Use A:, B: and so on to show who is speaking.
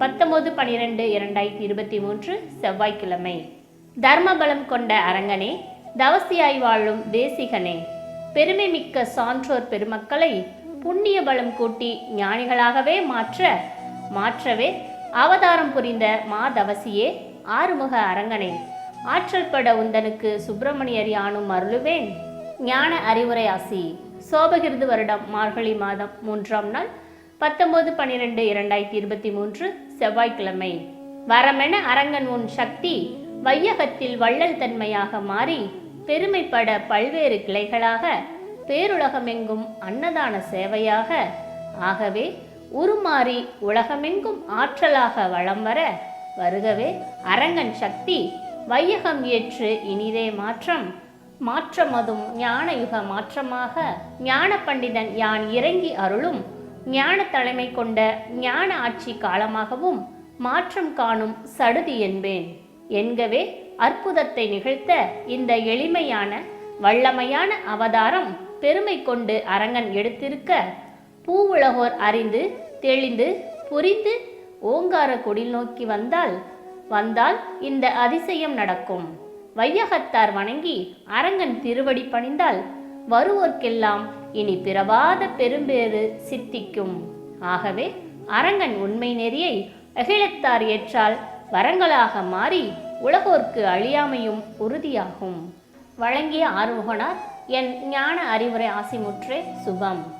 A: பத்தொன்பது பனிரெண்டு இரண்டாயிரத்தி இருபத்தி மூன்று செவ்வாய்க்கிழமை. தர்மபலம் கொண்ட அரங்கனே தவசியாய் வாழும் தேசிகனே பெருமை மிக்க சான்றோர் பெருமக்களை புண்ணிய பலம் கூட்டி ஞானிகளாகவே மாற்ற மாற்றவே அவதாரம் புரிந்த மாதவசியே ஆறுமுக அரங்கனே ஆற்றல் பட உந்தனுக்கு சுப்பிரமணியர் யானும் அருளுவேன். ஞான அறிவுரை ஆசி சோபகிருது வருடம் மார்கழி மாதம் மூன்றாம் நாள் பத்தொன்பது பன்னிரெண்டு இரண்டாயிரத்தி இருபத்தி மூன்று செவ்வாய்க்கிழமை. வரமென அரங்கன் உன் சக்தி வையகத்தில் வள்ளல் தன்மையாக மாறி பெருமைப்பட பல்வேறு கிளைகளாக பேருலகமெங்கும் அன்னதான சேவையாக. ஆகவே உருமாறி உலகமெங்கும் ஆற்றலாக வளம் வர வருகவே அரங்கன் சக்தி வையகம் ஏற்று இனிதே மாற்றம். மாற்றமதும் ஞானயுக மாற்றமாக ஞான பண்டிதன் யான் இறங்கி அருளும் ஞான தலைமை கொண்ட ஞான ஆட்சி காலமாகவும் மாற்றம் காணும் சடுதி என்பேன். என்கவே அற்புதத்தை நிகழ்த்த இந்த எளிமையான வல்லமையான அவதாரம் பெருமை கொண்டு அரங்கன் எடுத்திருக்க பூவுலகோர் அறிந்து தெளிந்து புரிந்து ஓங்கார குடில் நோக்கி வந்தால் வந்தால் இந்த அதிசயம் நடக்கும். வையகத்தார் வணங்கி அரங்கன் திருவடி பணிந்தால் வருவோர்க்கெல்லாம் இனி பிறவாத பெரும்பேறு சித்திக்கும். ஆகவே அரங்கன் உண்மை நெறியை அகிலத்தார் ஏற்றால் வரங்களாக மாறி உலகோர்க்கு அழியாமையும் உறுதியாகும். வழங்கிய ஆறுமுகனார் என் ஞான அறிவுரை ஆசிமுற்றே சுபம்.